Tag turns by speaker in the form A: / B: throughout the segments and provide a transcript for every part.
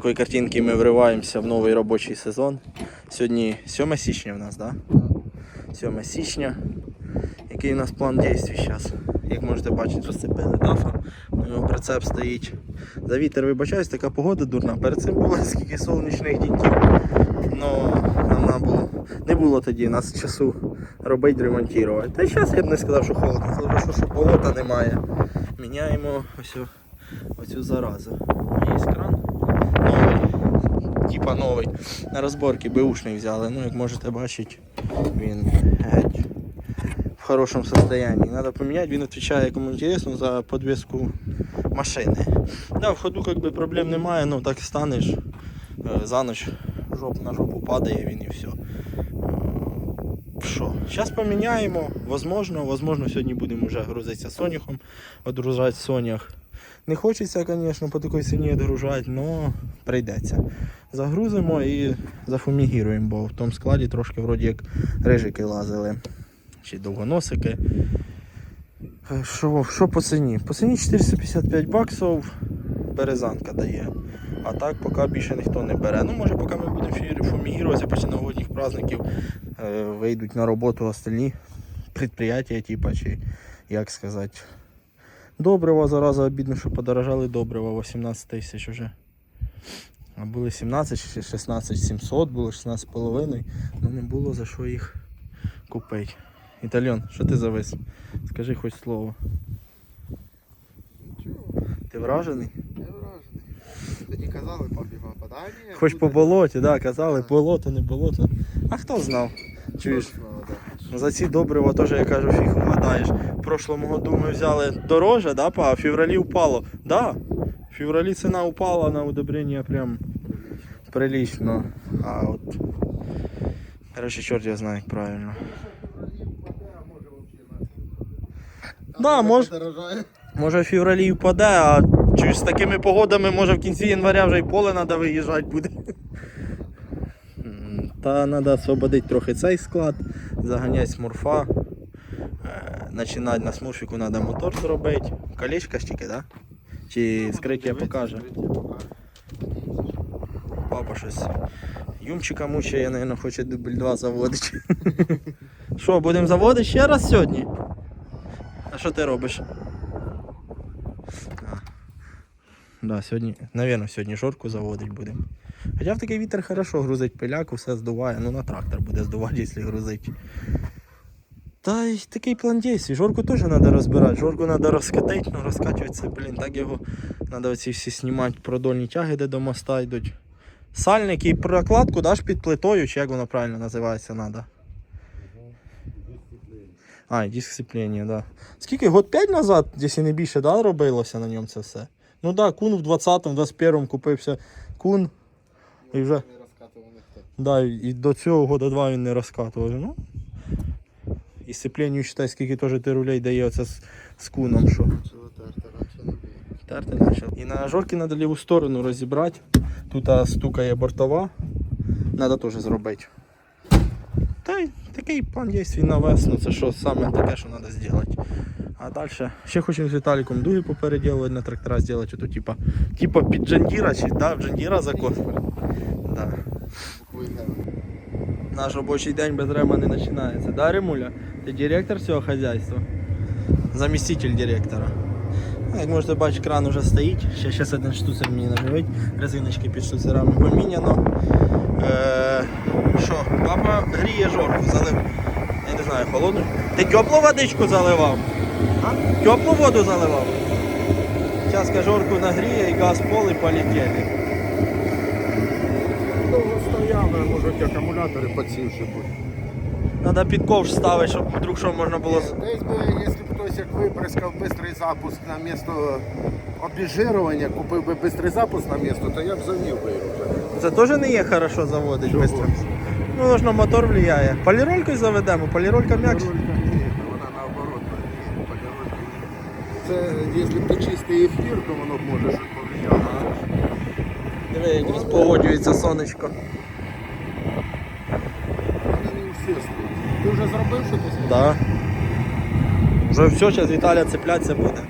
A: такій картинці ми вриваємося в новий робочий сезон. Сьогодні 7 січня в нас, так? Да? 7 січня. Який у нас план дій зараз? Як можете бачити, розцепили дафа. У нього прицеп стоїть. За вітер вибачаюсь, така погода дурна. Перед цим було скільки сонячних діньків. Ну, нам було. Не було тоді нас часу робити, ремонтувати. Та й зараз я б не сказав, що холодно. Хорошо, що болота немає. Міняємо ось оцю заразу. Типа новий. На розборки беушний взяли. Ну, як можете бачити, він геть в хорошому состоянии. Надо поменять, він відповідає, кому інтересно, за подвеску машини. Да, в ходу как бы проблем немає, ну так станеш е, за ніч жоп на жопу падає він і все. Що? Зараз поміняємо, возможно, возможно, сьогодні будемо вже грузитися соняхом, відгружати сонях. Не хочеться, звісно, по такій ціні відгружати, але прийдеться. Загрузимо і зафумігіруємо, бо в тому складі трошки вроді як рижики лазили. Чи довгоносики. Е, Що, що по ціні? По ціні 455 баксів березанка дає. А так поки більше ніхто не бере. Ну може поки ми будемо фі- фумігірувати після новогодніх праздників е, вийдуть на роботу остальні підприємства, типа, чи як сказати. Добрива зараза обідно, що подорожали добрива 18 тисяч вже. А були 17 чи 16 700, було 16,5, ну не було за що їх купити. Італьон, що ти завис? Скажи хоч слово.
B: Чого?
A: Ти вражений?
B: Я вражений. Тоді казали папі, папа, да ні.
A: Хоч
B: буде-
A: по болоті, да, казали,
B: Так.
A: болото, не болото. А хто знав? Чуєш?
B: Точно, да.
A: За ці добрива теж, я кажу, фіг вгадаєш. В прошлому году ми взяли дороже, да, па, а в февралі впало. Да, в февралі ціна упала на удобрення прям прилично. А от. Короче, чорт я знаю, як правильно. Да, мож- Може в февралі впаде, а чуєш з такими погодами, може в кінці января вже й поле треба виїжджати буде. Та треба освободити трохи цей склад, заганяти смурфа. Е, Починати на смурфіку треба мотор зробити. Колечка ж тільки, так? Да? Чи скриття покаже? Папа щось. Юмчика мучає, я, мабуть, хоче дубль 2 заводити. Що, будемо заводити ще раз сьогодні? А що ти робиш? А. Да, сьогодні, навірно, сьогодні жорку заводить будемо. Хоча в такий вітер хорошо грузить пиляку, все здуває. Ну на трактор буде здувати, якщо грузить. Та й такий план дій. Жорку теж треба розбирати. Жорку треба розкатати, ну розкачуватися, блін, так його треба оці всі знімати продольні тяги, де до моста йдуть. Сальник і прокладку даш під плитою, чи як воно правильно називається, треба. А, диск сцеплення, да. Скільки, год 5 назад, якщо не більше, да, робилося на ньому це все? Ну так, да, кун в 20-му, 21-му купився кун. І вже,
B: Не розкатував ніхто.
A: да, і до цього года два він не розкатував. Ну. І сцепленню, считай, скільки теж ти рулей дає оце з, з куном, що.
B: Терти,
A: почав. І на жорки треба ліву сторону розібрати. Тут стукає бортова. Треба теж зробити. Та й такий план є свій на весну. Це що саме таке, що треба зробити. А далі ще хочемо з Віталіком дуги попереділувати на трактора зробити. Типа, типа під Джандіра чи да, Джандіра закон. Да. Наш робочий день без рема не починається. Да, Ремуля? Ти директор цього хазяйства? Заміститель директора. Як можете бачити, кран вже стоїть. Ще зараз один штуцер мені наживить. Резиночки під штуцерами поміняно. Е, Що, папа гріє жорку, залив. Я не знаю, холодну. Ти теплу водичку заливав? А? Теплу воду заливав? Зараз жорку нагріє і газ пол і полетіли.
B: Довго стояли, можуть акумулятори підсівши бути.
A: Треба під ковш ставити, щоб вдруг що можна було. з-
B: Десь би, якщо б хтось як виприскав швидкий запуск на місто обіжирування, купив би швидкий запуск на місто, то я б завів би його вже.
A: Це теж не є хорошо заводить
B: Чого?
A: швидко. Ну, воно ж на мотор впливає. Поліролькою заведемо, поліролька м'якше.
B: Вона наоборот. поліролька. Це якщо б то чистий ефір, то воно б може щось повлияло.
A: Диви, як розпогоджується сонечко.
B: Вони не всі стоять. Ти вже зробив щось?
A: Да. Вже все, зараз Віталя цеплятися буде.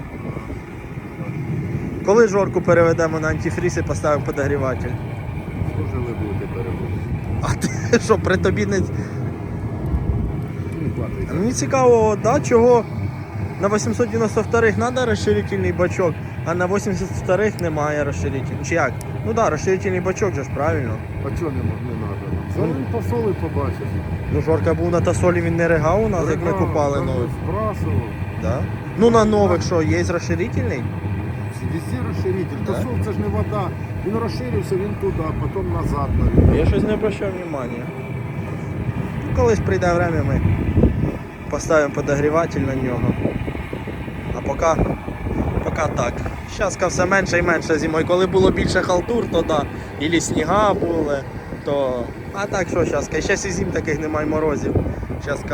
A: Коли жорку переведемо на антифріз і поставимо подогріватель?
B: Дуже ви будете переводити.
A: А ти що, при тобі не. Мені цікаво, да, чого на 892-х треба розширительний бачок, а на 82-х немає розширительного. Чи як? Ну так, да, розширительний бачок же ж правильно.
B: А чого не, треба? Він посоли побачиш.
A: Ну, Жорка був на Тасолі, він не ригав у нас, як ми купали новий. Да? Ну на нових що, є розширительний?
B: Везде розширитель.
A: Да?
B: Це ж не вода. Він розширився, він туди, потім назад навіть.
A: Я щось не обращав внимання. Ну, Колись прийде время, ми поставимо подогріватель на нього. А поки, поки так. Зараз все менше і менше зимою. Коли було більше халтур, то да. Ілі сніга були, то. А так що зараз? Ще і зим таких немає морозів. Зараз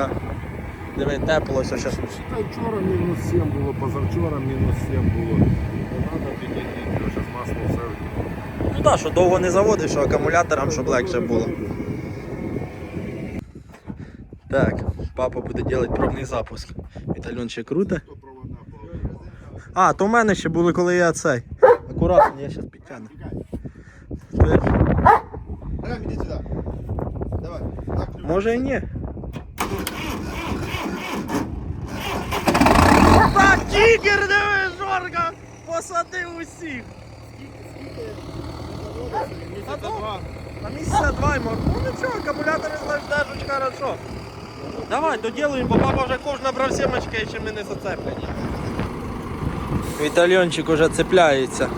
A: диви, тепло, все зараз.
B: Считай, вчора мінус 7 було, позавчора мінус 7 було. Треба підійти, зараз масло все.
A: Ну так, що довго не заводиш, що акумуляторам, щоб легше було. Так, папа буде робити пробний запуск. Вітальон ще круто. А, то в мене ще були, коли я цей. Акуратно, я зараз підтягну.
B: Рем, іди сюди.
A: Може і ні. Та тігер, диви, Жорка! Посадив усіх!
B: Місяця два.
A: На місяця два йому. Ну нічого, акумулятори знаєш, держать хорошо. Давай, доділуємо, бо папа вже кож набрав сімочки, і ще ми не зацеплені. Вітальончик уже цепляється.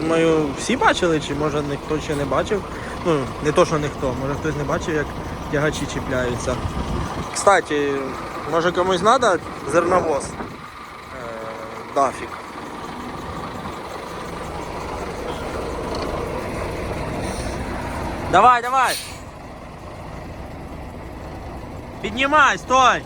A: Думаю, всі бачили, чи може ніхто ще не бачив. Ну, не то, що ніхто, може хтось не бачив, як тягачі чіпляються. Кстати, може комусь треба зерновоз? Е, Дафік. Давай, давай. Піднімай, стой.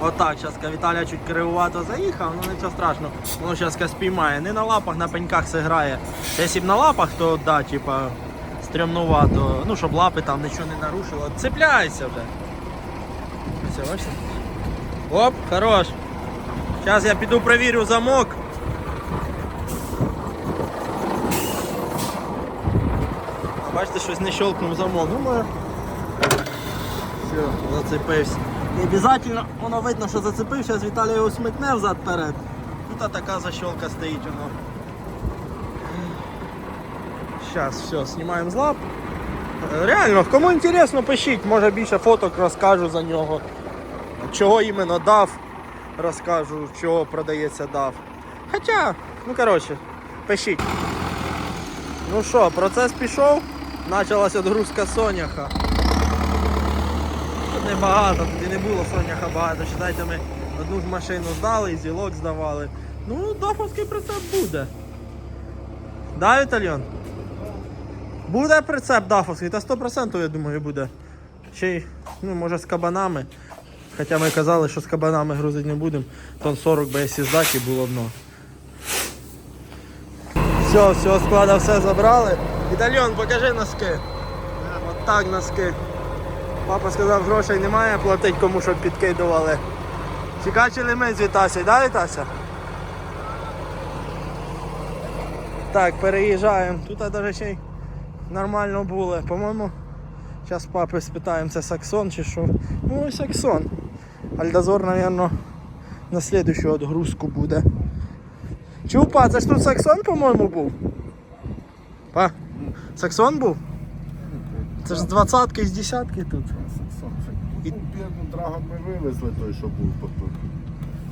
A: Отак, зараз Віталя чуть кривувато заїхав, ну нічого страшного. Воно зараз спіймає. Не на лапах, на пеньках все грає. Якщо б на лапах, то да, типа, стрімнувато. Ну, щоб лапи там нічого не нарушило. Цепляйся вже. Все, бачите? Оп, хорош. Зараз я піду перевірю замок. Бачите, щось не щелкнув замок. Ну. Все, зацепився. Не обов'язково воно видно, що зацепив, зараз Віталій його смикне взад перед. Тут така защелка стоїть воно. Зараз все, знімаємо з лап. Реально, кому інтересно, пишіть, може більше фоток розкажу за нього. Чого іменно дав, розкажу, чого продається дав. Хоча, ну коротше, пишіть. Ну що, процес пішов, почалася відгрузка соняха. Тут небагато, тут і не було соняха багато. Считайте, ми одну машину здали зілок здавали. Ну, дофовський прицеп буде. Да, Вітальйон? Буде прицеп дафовський, та 100% я думаю буде. Ще й, ну, може з кабанами. Хоча ми казали, що з кабанами грузити не будемо. Тон 40 би здати було б ну. Все, все, склада все забрали. Вітальйон, покажи носки. От так носки. Папа сказав, грошей немає, платить кому щоб підкидували. Чекачили ми з Вітасі, да, Вітася? Так, переїжджаємо. Тут навіть ще й нормально було. По-моєму, зараз папи спитаємо, це Саксон чи що. Ну, Саксон. Альдазор, мабуть, на слідущу відгрузку буде. Чув, па, це ж тут Саксон, по-моєму, був. Па, Саксон був? Це ж з двадцятки, з десятки тут.
B: І бідну драгон ми вивезли той, що був потім.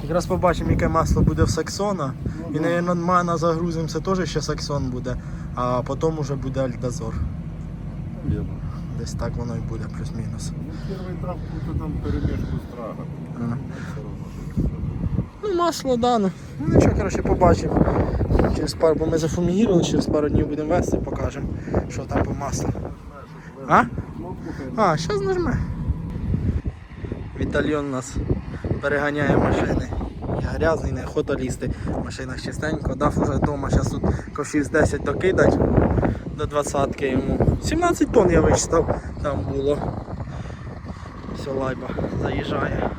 A: Якраз побачимо, яке масло буде в Саксона. І,
B: да.
A: мабуть, мана загрузимося, теж ще Саксон буде, а потім вже буде Альдазор.
B: Вірно.
A: Десь так воно і буде, плюс-мінус.
B: Ну, перший трав то там перемішку з.
A: Ага.
B: Що
A: Ну, масло, да, ну. Ну нічого, коротше, побачимо. Через пару, бо ми зафумігірували, через пару днів будемо вести, покажемо, що там по маслу. А? А, зараз нажме. Вітальйон у нас переганяє машини. Я грязний, не охота лізти. Машина чистенько. Дав уже вдома, зараз тут ковшів з 10 докидать до 20 йому. 17 тонн я вичитав, там було. Все, лайба заїжджає.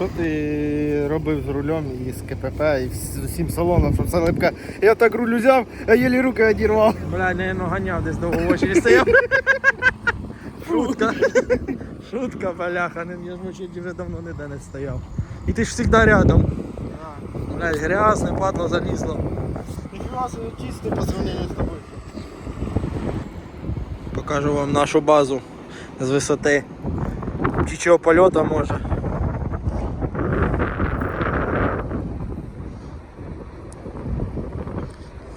C: Що ти робив з рулем і з КПП, і з усім салоном, щоб це липка. Я так руль взяв, а єлі руки одірвав.
A: Бля, не ну ганяв десь довго в очері стояв. Шутка. Шутка, бляха, я ж в вже давно ніде не стояв. І ти ж завжди рядом. Блядь, грязне, падло залізло.
C: Ніфіга собі чисто по сравнению з тобою.
A: Покажу вам нашу базу з висоти птічого польоту може.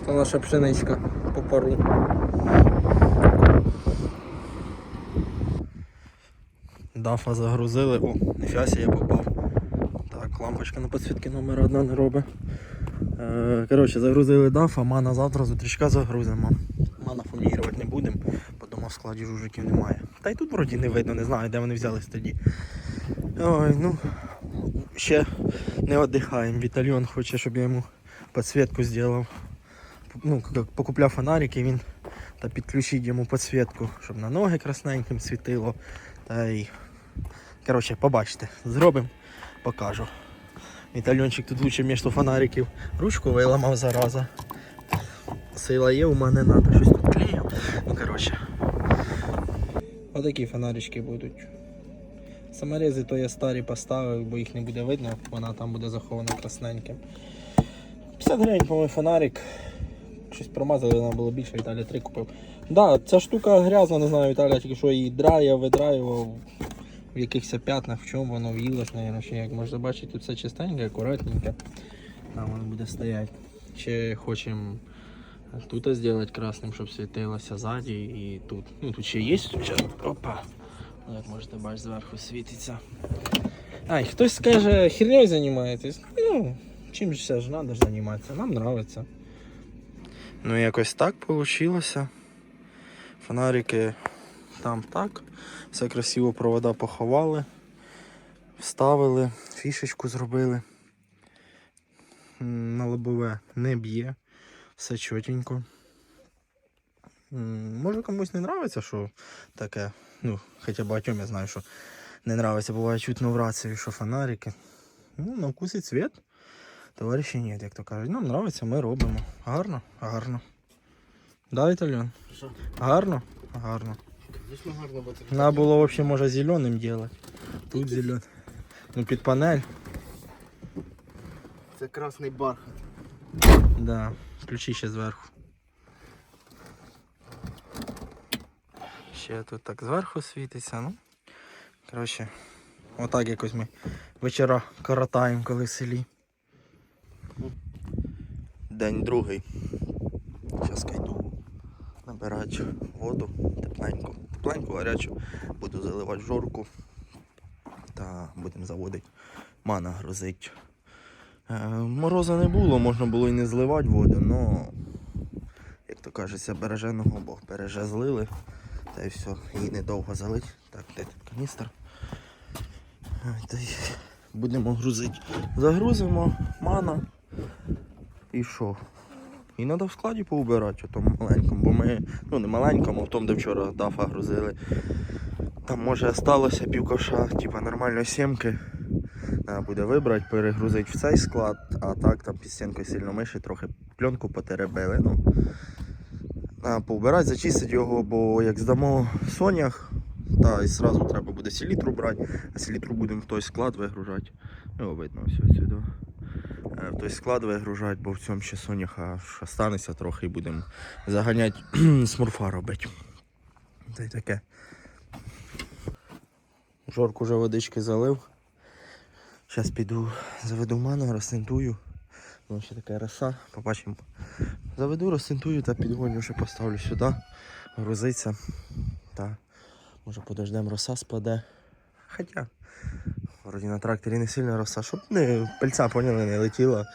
A: Це наша пшеничка по пару. Дафа загрузили. О, ніфіга я попав. Так, лампочка на підсвітки номер одна не робить. Е, коротше, загрузили дафа, мана завтра з утрічка загрузимо. Мана фумігувати не будемо, бо в складі жужиків немає. Та й тут вроді не видно, не знаю, де вони взялись тоді. Ой, ну ще не віддихаємо. Вітальйон хоче, щоб я йому підсвітку зробив. Ну, покупляв фонарики, він та підключить йому підсвітку, щоб на ноги красненьким світило. Та й. Коротше, побачите, зробимо, покажу. Вітальйончик тут лучше між фонариків. Ручку виламав зараза. Сила є, у мене треба щось тут клею. Ну коротше. Отакі фонарички будуть. Саморези то я старі поставив, бо їх не буде видно, вона там буде захована красненьким. 50 гривень, по-моєму, фонарик. Щось промазали, треба було більше, Віталій 3 купив. Да, ця штука грязна, не знаю, Віталій тільки що її драяв, видраював в якихось п'ятнах, в чому воно в'їлось, ще як можна бачити, тут все чистеньке, акуратненьке. Там воно буде стояти. Ще хочемо тут зробити красним, щоб світилося ззаді і тут. Ну тут ще є. Опа. Ну, Як можете бачити, зверху світиться. Ай, хтось скаже, херньою займаєтесь. Ну, чим же ж треба займатися, нам подобається. Ну якось так вийшло. Фонарики там так. Все красиво провода поховали, вставили, фішечку зробили. На лобове не б'є, все чотенько. Може комусь не подобається, що таке. Ну, хоча багатьом я знаю, що не подобається, буває чутно в рації, що фонарики. Ну, на вкус і цвіт. Товариші ні, як то кажуть. Нам подобається, ми робимо. Гарно, гарно. Да, Італьян?
C: Що?
A: Гарно? Гарно.
C: Звісно, гарно бути.
A: Надо було взагалі може зеленим делать. Тут зеленый. Ну під панель.
C: Це красний бархат.
A: Да. Ключі ще зверху. Ще тут так зверху світиться, ну. Коротше, отак якось ми вечора коротаємо, коли в селі. День другий. Зараз йду набирати воду тепленьку. Тепленьку, гарячу. Буду заливати жорку. Та будемо заводити. Мана грозить. Е, Мороза не було, можна було і не зливати воду, але, як то кажеться, береженого Бог береже злили. Та й все, її недовго залить. Так, де тут каністр? Будемо грузити. Загрузимо, мана. І що? І треба в складі поубирати, у тому маленькому, бо ми, ну не маленькому, а в тому, де вчора дафа грузили. Там може сталося півковша, типа нормальної сімки. Треба буде вибрати, перегрузити в цей склад, а так там під стінкою сильно миші, трохи пленку потеребили. Ну, треба поубирати, зачистити його, бо як здамо сонях, та і одразу треба буде селітру брати, а селітру будемо в той склад вигружати. Його видно все сюди. Е, той склад вигружати, бо в цьому ще соняха останеться трохи і будемо заганяти смурфа робити. Та й таке. Жорку вже водички залив. Зараз піду заведу ману, розсинтую. Воно ще така роса, побачимо. Заведу, розсинтую та підгоню, ще поставлю сюди, грузиться. Та може подождемо роса спаде. Хоча вроді на тракторі не сильно роса, щоб не пальця поняли, не летіла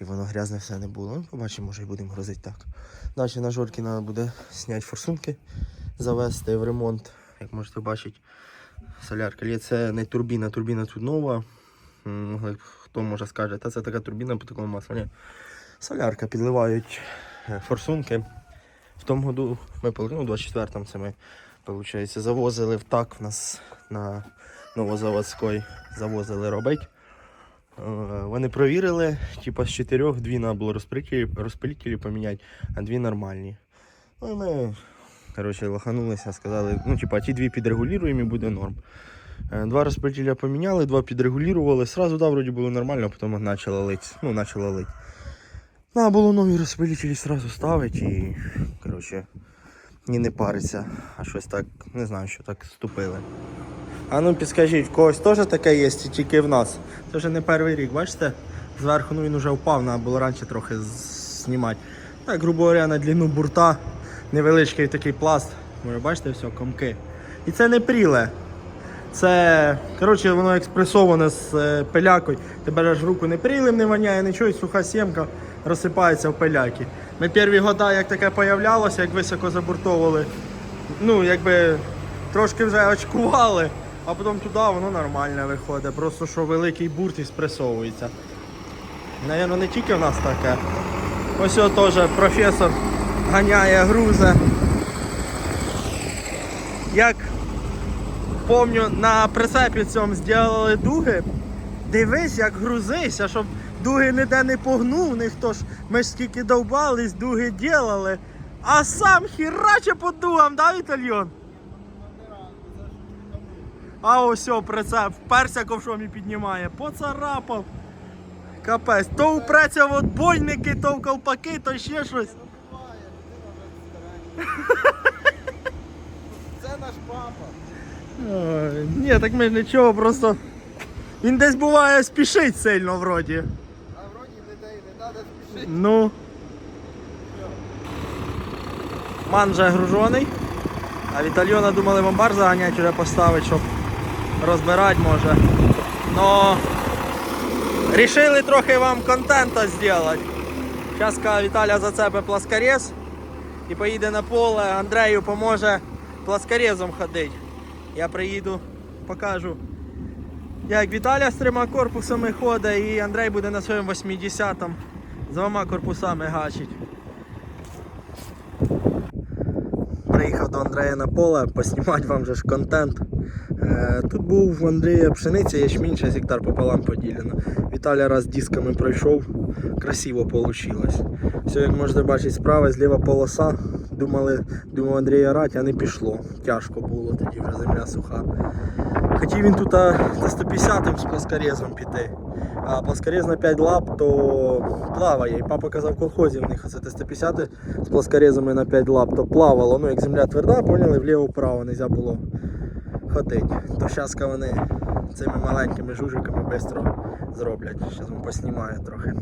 A: і воно грязне все не було. Ну, побачимо, може і будемо грузити так. Далі на жорки треба буде зняти форсунки, завести в ремонт, як можете бачити. Солярка. Лє це не турбіна, турбіна тут нова. Хто може скаже, та це така турбіна по такому маслу. Ні. Солярка підливають е, форсунки. В тому году ми ну, 24-му це ми Получається, завозили в так в нас на Новозаводській, завозили робити. Е, Вони провірили, типа з чотирьох дві треба було розпилітелі, поміняти, а дві нормальні. Ну і ми, коротше, лоханулися, сказали, ну, типа, ті дві підрегулюємо і буде норм. Е, Два розпилітеля поміняли, два підрегулювали. Сразу, да, вроді було нормально, а потім почало лить. Ну, почало лить. Треба було нові розпилітелі сразу ставити і, коротше, ні не париться. А щось так, не знаю, що так ступили. А ну підскажіть, в когось теж таке є, тільки в нас? Це вже не перший рік, бачите? Зверху ну він вже впав, треба було раніше трохи знімати. Так, грубо говоря, на длину бурта невеличкий такий пласт. Може, бачите, все, комки. І це не пріле. Це, коротше, воно експресоване з е, пилякою. Ти береш руку не прілим, не воняє, нічого, і суха сімка розсипається в пиляки. Ми перші года, як таке появлялося, як високо забуртовували, ну, якби трошки вже очкували, а потім туди воно нормально виходить. Просто що великий бурт і спресовується. Навірно, не тільки в нас таке. Ось теж професор ганяє грузе. Як помню, на прицепі цьому зробили дуги. Дивись, як грузися, щоб дуги ніде не погнув, ніхто ж. Ми ж скільки довбались, дуги ділали. А сам хіраче по дугам, да, Вітальйон? А ось о, прицеп, вперся ковшом і піднімає, поцарапав. Капець, то упреться в отбойники, то в колпаки, то ще щось.
C: Це наш папа.
A: Ні, так ми ж нічого, просто. Він десь буває спішить сильно вроді.
C: А вроді не дай, не треба спішити.
A: Ну. Ман вже гружений. А Вітальйона думали бомбар заганяти, вже поставити, щоб розбирати може. Но рішили трохи вам контента зробити. Зараз Віталя зацепить пласкорез і поїде на поле, Андрею поможе пласкорезом ходити. Я приїду, покажу. Як Віталя з трьома корпусами ходить і Андрей буде на своєму 80-му з двома корпусами гачить. Приїхав до Андрея на поле, поснімати вам же ж контент. Е, Тут був у Андрія пшениця, ячмінь, 6 гектар пополам поділено. Віталя раз дисками пройшов, красиво вийшло. Все, як можете бачити, справа зліва полоса. Думали, думав Андрій орати, а не пішло. Тяжко було, тоді вже земля суха. Хотів він тут за 150 з плоскорезом піти. А плоскорез на 5 лап, то плаває. І папа казав в колхозі в них це 150 з плоскорезами на 5 лап, то плавало. Ну як земля тверда, поняли, вліво-вправо не можна було ходити. То зараз вони цими маленькими жужиками швидко зроблять. Зараз поснімаю трохи.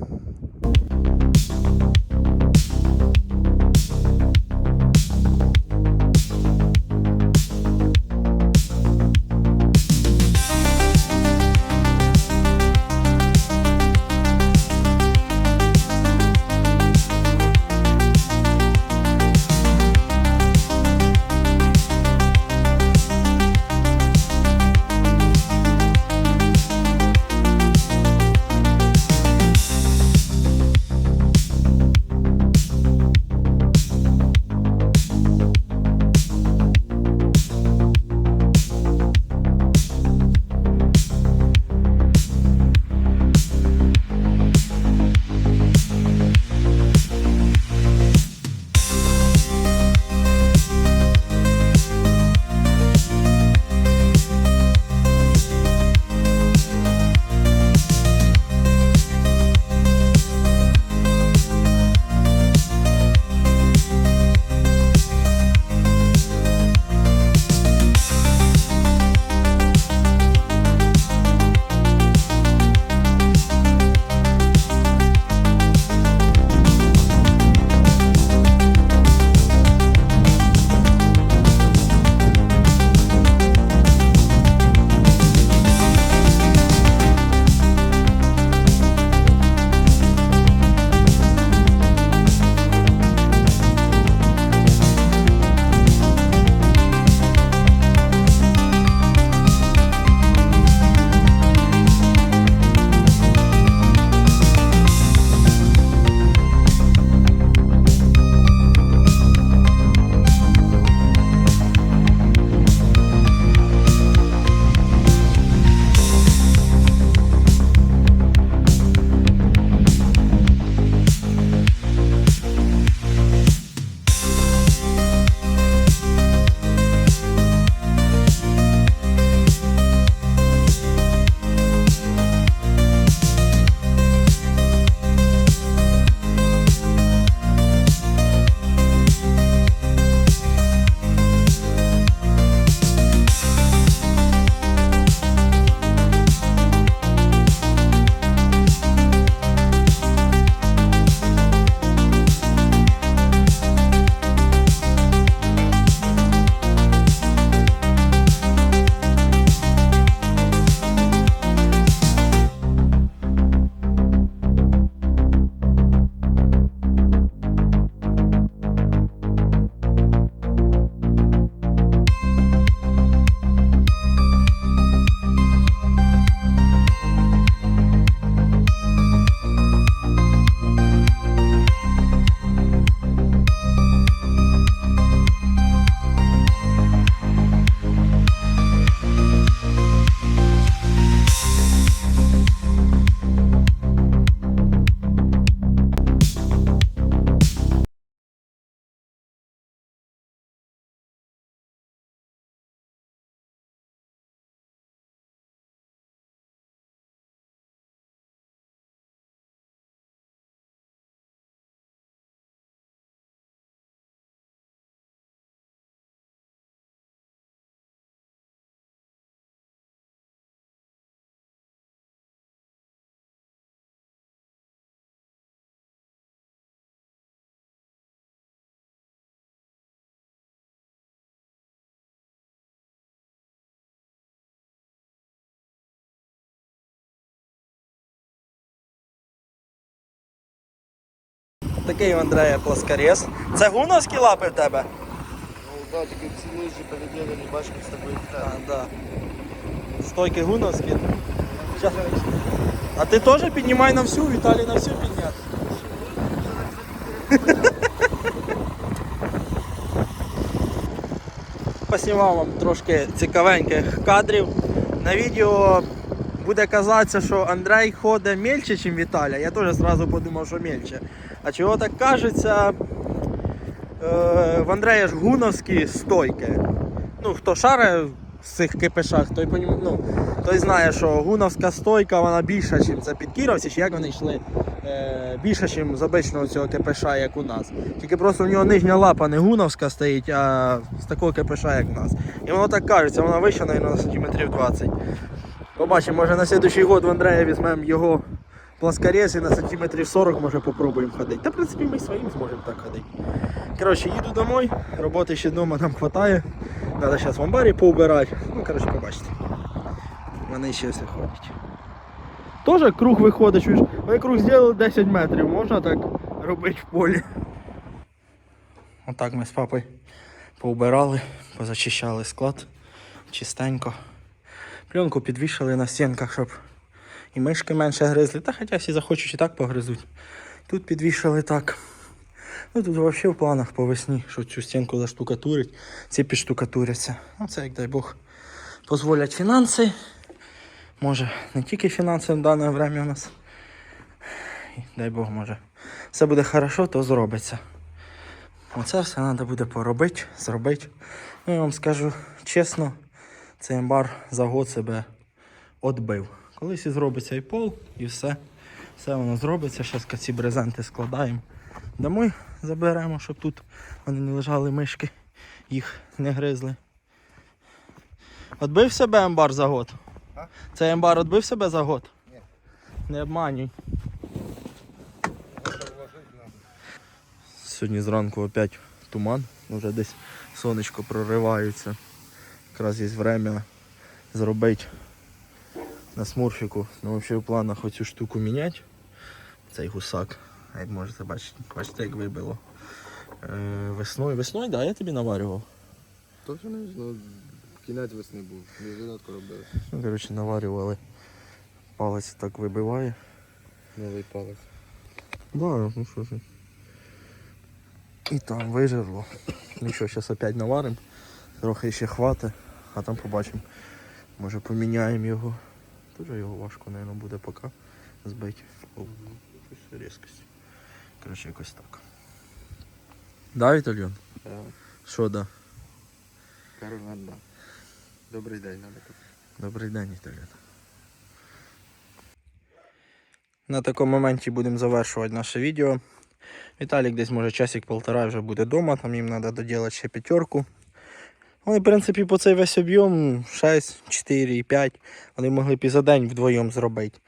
A: Такий у Андрея плоскорез. Це гуновські лапи в тебе?
C: Ну, да, тільки ці нижні переділені, бачиш, з тобою
A: да. Стойки гуновські. Щас. А ти теж піднімай на всю, Віталій на всю підняти. Поснімав вам трошки цікавеньких кадрів. На відео буде казатися, що Андрей ходить мельче, ніж Віталя. Я теж одразу подумав, що мельче. А чого так кажеться? Е, в Андрея ж гуновські стойки. Ну, хто шаре в цих кипишах, той, ну, той знає, що гуновська стойка вона більша, ніж це підкіровці, чи як вони йшли. Е, більше, ніж з обичного цього кипиша, як у нас. Тільки просто в нього нижня лапа не гуновська стоїть, а з такого кипиша, як у нас. І воно так кажеться, вона вища, навіть, на сантиметрів 20. Побачимо, може на наступний год в Андрея візьмемо його плоскорез на сантиметрів 40 може попробуємо ходити. Та в принципі ми своїм зможемо так ходити. Коротше, їду домой, роботи ще вдома нам вистачає. Треба зараз в амбарі поубирати. Ну, коротше, побачите. Вони ще все ходять. Тоже круг виходить, чуєш? Вони круг зробили 10 метрів, можна так робити в полі. Отак ми з папою поубирали, позачищали склад чистенько. Пленку підвішали на стінках, щоб і мишки менше гризли. Та хоча всі захочуть і так погризуть. Тут підвішали так. Ну тут взагалі в планах по весні, що цю стінку заштукатурить, ці підштукатуряться. Ну це як дай Бог дозволять фінанси. Може не тільки фінанси в дане время у нас. І, Дай Бог, може. Все буде хорошо, то зробиться. Оце все треба буде поробити, зробити. Ну я вам скажу чесно, цей амбар за год себе отбив. Колись і зробиться і пол, і все. Все воно зробиться. Зараз ці брезенти складаємо. Домой заберемо, щоб тут вони не лежали мишки, їх не гризли. Отбив себе амбар за год?
C: А?
A: Цей амбар отбив себе за год?
C: Ні.
A: Не обманюй. Сьогодні зранку опять туман, вже десь сонечко проривається. Якраз є время зробити на смурфіку. Ну, взагалі в планах оцю штуку міняти. Цей гусак. А Як можете бачити, бачите, як вибило. Е, весною, весною, да, я тобі наварював.
C: Точно не ну, кінець весни був, не винятку робили.
A: Ну, коротше, наварювали. Палець так вибиває.
C: Новий палець.
A: Да, ну що ж. І там вижерло. Нічого, зараз опять наваримо. Трохи ще хватить, а там побачимо. Може поміняємо його. Дуже його важко, мабуть, буде поки збити. Щось різкость. Коротше, якось так. Да, Вітальйон?
C: Так,
A: Що да?
C: Каролан, да. Добрий день, надо.
A: Добрий день, Віталій. На такому моменті будемо завершувати наше відео. Віталік десь може часик-полтора вже буде вдома, там їм треба доділати ще п'ятерку. Вони, в принципі, по цей весь об'єм 6, 4 5 вони могли б і за день вдвоєм зробити.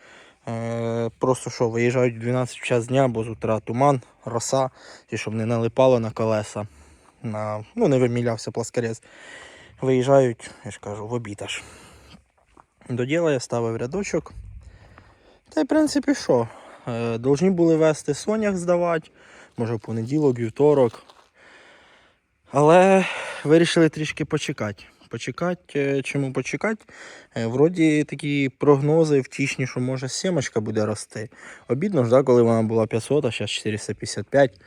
A: Е, просто що, виїжджають в 12 час дня, бо з утра туман, роса, і щоб не налипало на колеса, на, ну не вимілявся пласкарець. Виїжджають, я ж кажу, в обід аж. До діла я ставив рядочок. Та й в принципі що? Е, Должні були вести сонях здавати, може в понеділок, вівторок. Але вирішили трішки почекати. Почекати, е, чому почекати? Е, Вроді такі прогнози втішні, що може сімочка буде рости. Обідно ж, да, коли вона була 500, а зараз 455.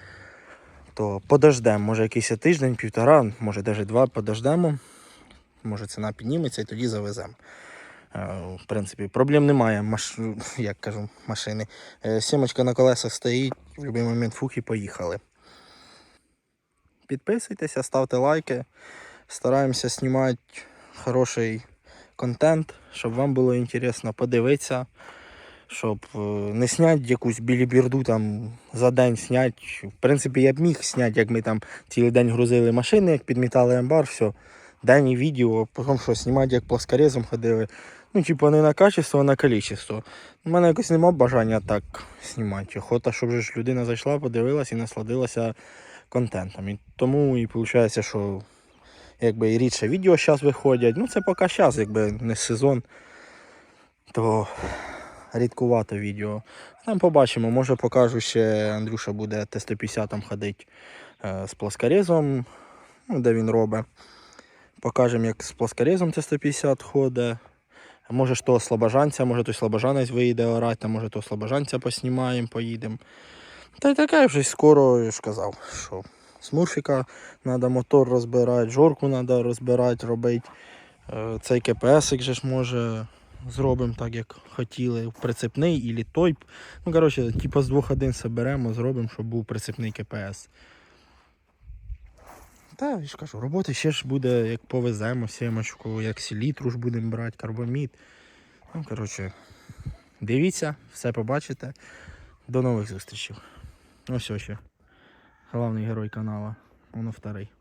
A: То подождемо, може якийсь тиждень, півтора, може навіть два подождемо. Може ціна підніметься і тоді завеземо. Е, В принципі, проблем немає, маш... як кажу, машини. Сімочка на колесах стоїть, в будь-який момент фух і поїхали. Підписуйтеся, ставте лайки. Стараємося знімати хороший контент, щоб вам було інтересно подивитися, щоб е, не зняти якусь білібірду там за день зняти. В принципі, я б міг зняти, як ми там цілий день грузили машини, як підмітали амбар, все. День і відео, потім що знімати, як плоскорезом ходили. Ну, типу, не на качество, а на кількість. У мене якось нема бажання так знімати. Охота, щоб ж людина зайшла, подивилась і насладилася контентом. І тому і виходить, що якби і рідше відео зараз виходять. Ну, це поки зараз, якби не сезон. То рідкувато відео. Там побачимо, може покажу ще Андрюша буде Т-150 там ходить е, з плоскорезом, ну, де він робить. Покажемо, як з плоскорезом Т-150 ходить. Може, що слабожанця, може той слабожанець вийде орати, може то слабожанця поснімаємо, поїдемо. Та й таке вже скоро я ж казав, що смурфіка треба мотор розбирати, жорку треба розбирати, робити. Е, Цей КПС же ж може зробимо так, як хотіли. Прицепний і той. Ну, коротше, типу з двох один соберемо, зробимо, щоб був прицепний КПС. Та, я ж кажу, роботи ще ж буде, як повеземо сімочку, як селітру ж будемо брати, карбомід. Ну, коротше, дивіться, все побачите. До нових зустрічей. Ось ось. ще. Головний герой канала. Воно вторий.